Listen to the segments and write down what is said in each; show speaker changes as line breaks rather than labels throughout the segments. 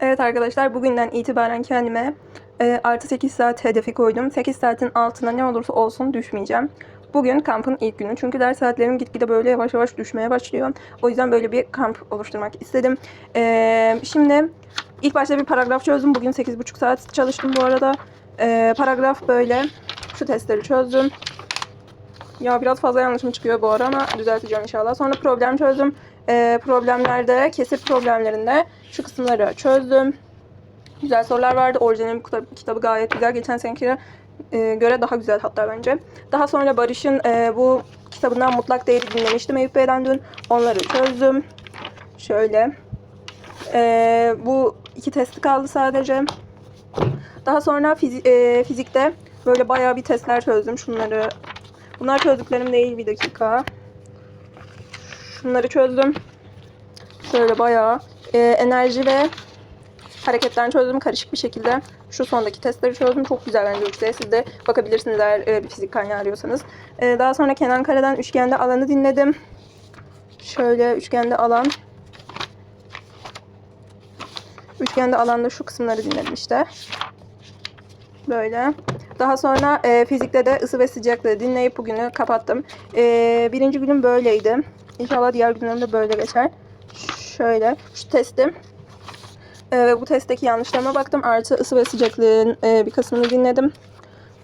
Evet arkadaşlar bugünden itibaren kendime e, artı 8 saat hedefi koydum. 8 saatin altına ne olursa olsun düşmeyeceğim. Bugün kampın ilk günü. Çünkü ders saatlerim gitgide böyle yavaş yavaş düşmeye başlıyor. O yüzden böyle bir kamp oluşturmak istedim. E, şimdi ilk başta bir paragraf çözdüm. Bugün 8,5 saat çalıştım bu arada. E, paragraf böyle. Şu testleri çözdüm. Ya biraz fazla yanlışım çıkıyor bu ara ama düzelteceğim inşallah. Sonra problem çözdüm. Ee, problemlerde, kesir problemlerinde şu kısımları çözdüm. Güzel sorular vardı. Orijinal kitabı, kitabı gayet güzel. Geçen senekine göre daha güzel hatta bence. Daha sonra Barış'ın e, bu kitabından Mutlak Değeri dinlemiştim Eyüp Bey'den dün. Onları çözdüm. Şöyle. E, bu iki testi kaldı sadece. Daha sonra fizi- e, fizikte böyle bayağı bir testler çözdüm. Şunları Bunlar çözdüklerim değil bir dakika. Şunları çözdüm. Şöyle bayağı e, enerji ve hareketlerini çözdüm karışık bir şekilde. Şu sondaki testleri çözdüm. Çok güzel bence üçte. Siz de bakabilirsiniz eğer e, bir fizik kaynağı arıyorsanız. E, daha sonra Kenan Kara'dan üçgende alanı dinledim. Şöyle üçgende alan. Üçgende alanda şu kısımları dinledim işte. Böyle. Daha sonra e, fizikte de ısı ve sıcaklığı dinleyip bugünü kapattım. E, birinci günüm böyleydi. İnşallah diğer günlerim de böyle geçer. Şöyle. Şu testim. E, ve bu testteki yanlışlarıma baktım. Artı ısı ve sıcaklığın e, bir kısmını dinledim.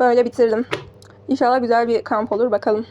Böyle bitirdim. İnşallah güzel bir kamp olur. Bakalım.